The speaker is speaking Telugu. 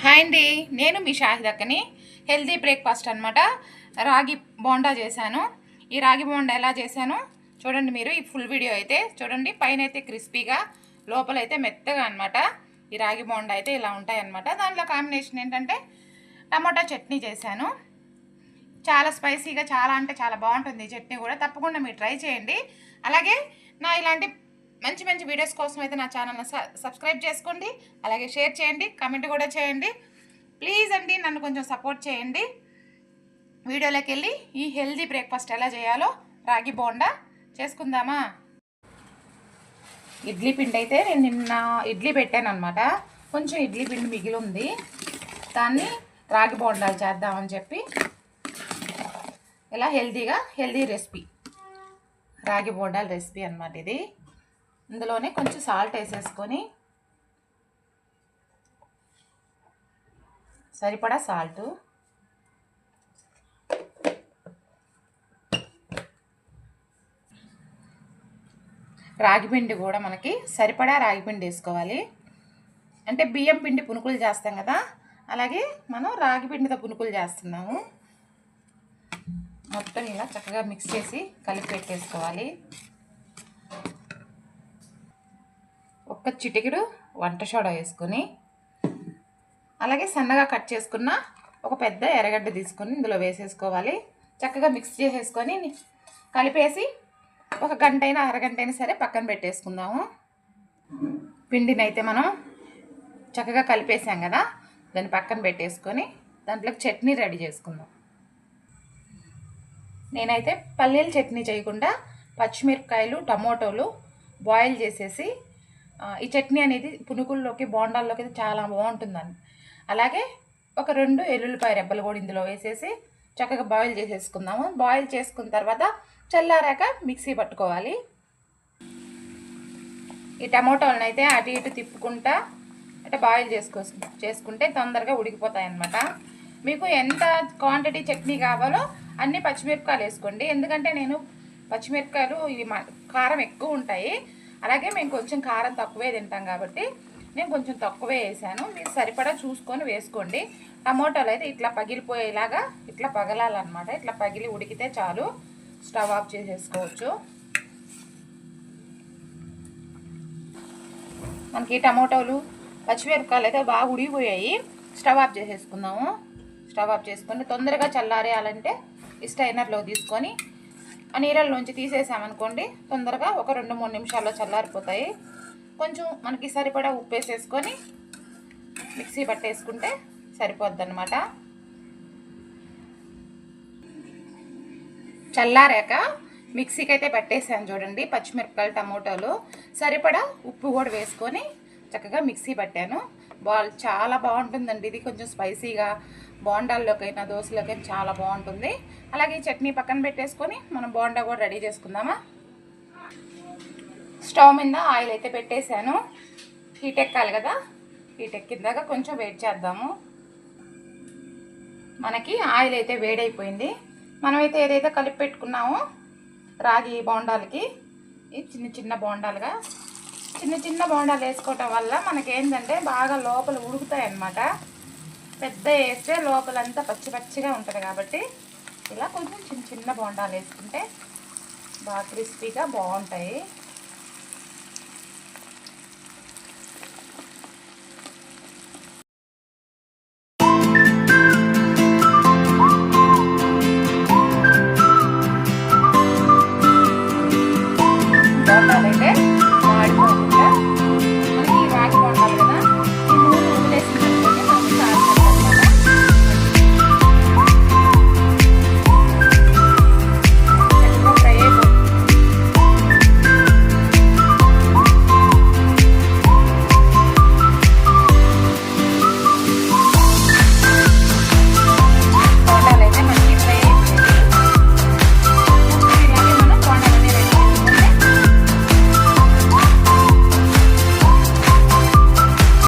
హాయ్ అండి. నేను మీ షాహిదక్కని హెల్తీ బ్రేక్ఫాస్ట్ అనమాట రాగి బోండా చేశాను. ఈ రాగి బోండా ఎలా చేశాను? చూడండి మీరు ఈ ఫుల్ వీడియో అయితే చూడండి. పైన అయితే క్రిస్పీగా లోపల అయితే మెత్తగా అనమాట ఈ రాగి బోండా అయితే ఇలా ఉంటాయన్నమాట. దాంట్లో కాంబినేషన్ ఏంటంటే టమాటా చట్నీ చేశాను. చాలా స్పైసీగా చాలా అంటే చాలా బాగుంటుంది ఈ చట్నీ కూడా. తప్పకుండా మీరు ట్రై చేయండి. అలాగే నా ఇలాంటి మంచి మంచి వీడియోస్ కోసం అయితే నా ఛానల్ని సబ్స్క్రైబ్ చేసుకోండి. అలాగే షేర్ చేయండి కమెంట్ కూడా చేయండి. ప్లీజ్ అండి నన్ను కొంచెం సపోర్ట్ చేయండి. వీడియోలోకి వెళ్ళి ఈ హెల్దీ బ్రేక్ఫాస్ట్ ఎలా చేయాలో రాగి బోండా చేసుకుందామా? ఇడ్లీ పిండి అయితే నేను నిన్న ఇడ్లీ పెట్టాను అనమాట కొంచెం ఇడ్లీ పిండి మిగిలి ఉంది దాన్ని రాగి బోండాలు చేద్దామని చెప్పి ఇలా హెల్దీగా హెల్దీ రెసిపీ రాగి బోండాల రెసిపీ అనమాట ఇది. ఇందులోనే కొంచెం సాల్ట్ వేసేసుకొని సరిపడా సాల్ట్ రాగి పిండి కూడా మనకి సరిపడా రాగి పిండి వేసుకోవాలి. అంటే బియ్యం పిండి పునుకులు చేస్తాం కదా అలాగే మనం రాగి పిండితో పునుకులు చేస్తున్నాము. మొత్తం ఇలా చక్కగా మిక్స్ చేసి కలిపి పెట్టేసుకోవాలి. ఒక్క చిటికెడు వంట సోడా వేసుకొని అలాగే సన్నగా కట్ చేసుకున్న ఒక పెద్ద ఎర్రగడ్డ తీసుకొని ఇందులో వేసేసుకోవాలి. చక్కగా మిక్స్ చేసేసుకొని కలిపేసి ఒక గంట అయినా అరగంట అయినా సరే పక్కన పెట్టేసుకుందాము. పిండిని అయితే మనం చక్కగా కలిపేసాం కదా దాన్ని పక్కన పెట్టేసుకొని దాంట్లోకి చట్నీ రెడీ చేసుకుందాం. నేనైతే పల్లీల చట్నీ చేయకుండా పచ్చిమిరపకాయలు టమోటోలు బాయిల్ చేసేసి ఈ చట్నీ అనేది పునుగుల్లోకి బోండాల్లోకి అయితే చాలా బాగుంటుందని అలాగే ఒక రెండు ఎల్లుల్లిపాయ రెబ్బలు కూడా ఇందులో వేసేసి చక్కగా బాయిల్ చేసేసుకుందాము. బాయిల్ చేసుకున్న తర్వాత చల్లారాక మిక్సీ పట్టుకోవాలి. ఈ టమోటాలను అయితే అటు ఇటు తిప్పుకుంటా అంటే బాయిల్ చేసుకో చేసుకుంటే తొందరగా ఉడికిపోతాయి అన్నమాట మీకు ఎంత క్వాంటిటీ చట్నీ కావాలో అన్ని పచ్చిమిరపకాయలు వేసుకోండి. ఎందుకంటే నేను పచ్చిమిరపకాయలు ఇవి కారం ఎక్కువ ఉంటాయి. అలాగే మేము కొంచెం కారం తక్కువే తింటాం కాబట్టి నేను కొంచెం తక్కువే వేసాను. మీరు సరిపడా చూసుకొని వేసుకోండి. టమోటాలు అయితే ఇట్లా పగిలిపోయేలాగా ఇట్లా పగలాలన్నమాట. ఇట్లా పగిలి ఉడికితే చాలు. స్టవ్ ఆఫ్ చేసేసుకోవచ్చు. మనకి టమోటాలు పచ్చిమిరపకాయలు అయితే బాగా ఉడిగిపోయాయి స్టవ్ ఆఫ్ చేసేసుకుందాము. స్టవ్ ఆఫ్ చేసుకొని తొందరగా చల్లారేయాలంటే ఈ స్టైనర్లో తీసుకొని ఆ నీళ్ళలోంచి తీసేసామనుకోండి తొందరగా ఒక రెండు మూడు నిమిషాల్లో చల్లారిపోతాయి. కొంచెం మనకి సరిపడా ఉప్పు వేసేసుకొని మిక్సీ పట్టేసుకుంటే సరిపోద్ది అనమాట చల్లారాక మిక్సీకి అయితే పట్టేసాను చూడండి పచ్చిమిరపకాయలు టమోటాలు. సరిపడా ఉప్పు కూడా వేసుకొని చక్కగా మిక్సీ పట్టాను. బాల్ చాలా బాగుంటుందండి. ఇది కొంచెం స్పైసీగా బోండాల్లోకైనా దోశలోకైనా చాలా బాగుంటుంది. అలాగే ఈ చట్నీ పక్కన పెట్టేసుకొని మనం బోండా కూడా రెడీ చేసుకుందామా? స్టవ్ మీద ఆయిల్ అయితే పెట్టేశాను. హీట్ ఎక్కాలి కదా? హీట్ ఎక్కిందాక కొంచెం వెయిట్ చేద్దాము. మనకి ఆయిల్ అయితే వేడైపోయింది. మనమైతే ఏదైతే కలిపి పెట్టుకున్నామో రాగి బోండాలకి ఈ చిన్న చిన్న బోండాలుగా చిన్న చిన్న బోండాలు వేసుకోవటం వల్ల మనకేంటంటే బాగా లోపల ఉడుకుతాయి అన్నమాట పెద్ద వేస్తే లోపలంతా పచ్చి పచ్చిగా ఉంటుంది కాబట్టి ఇలా కొంచెం చిన్న చిన్న బోండాలు వేసుకుంటే బాగా క్రిస్పీగా బాగుంటాయి.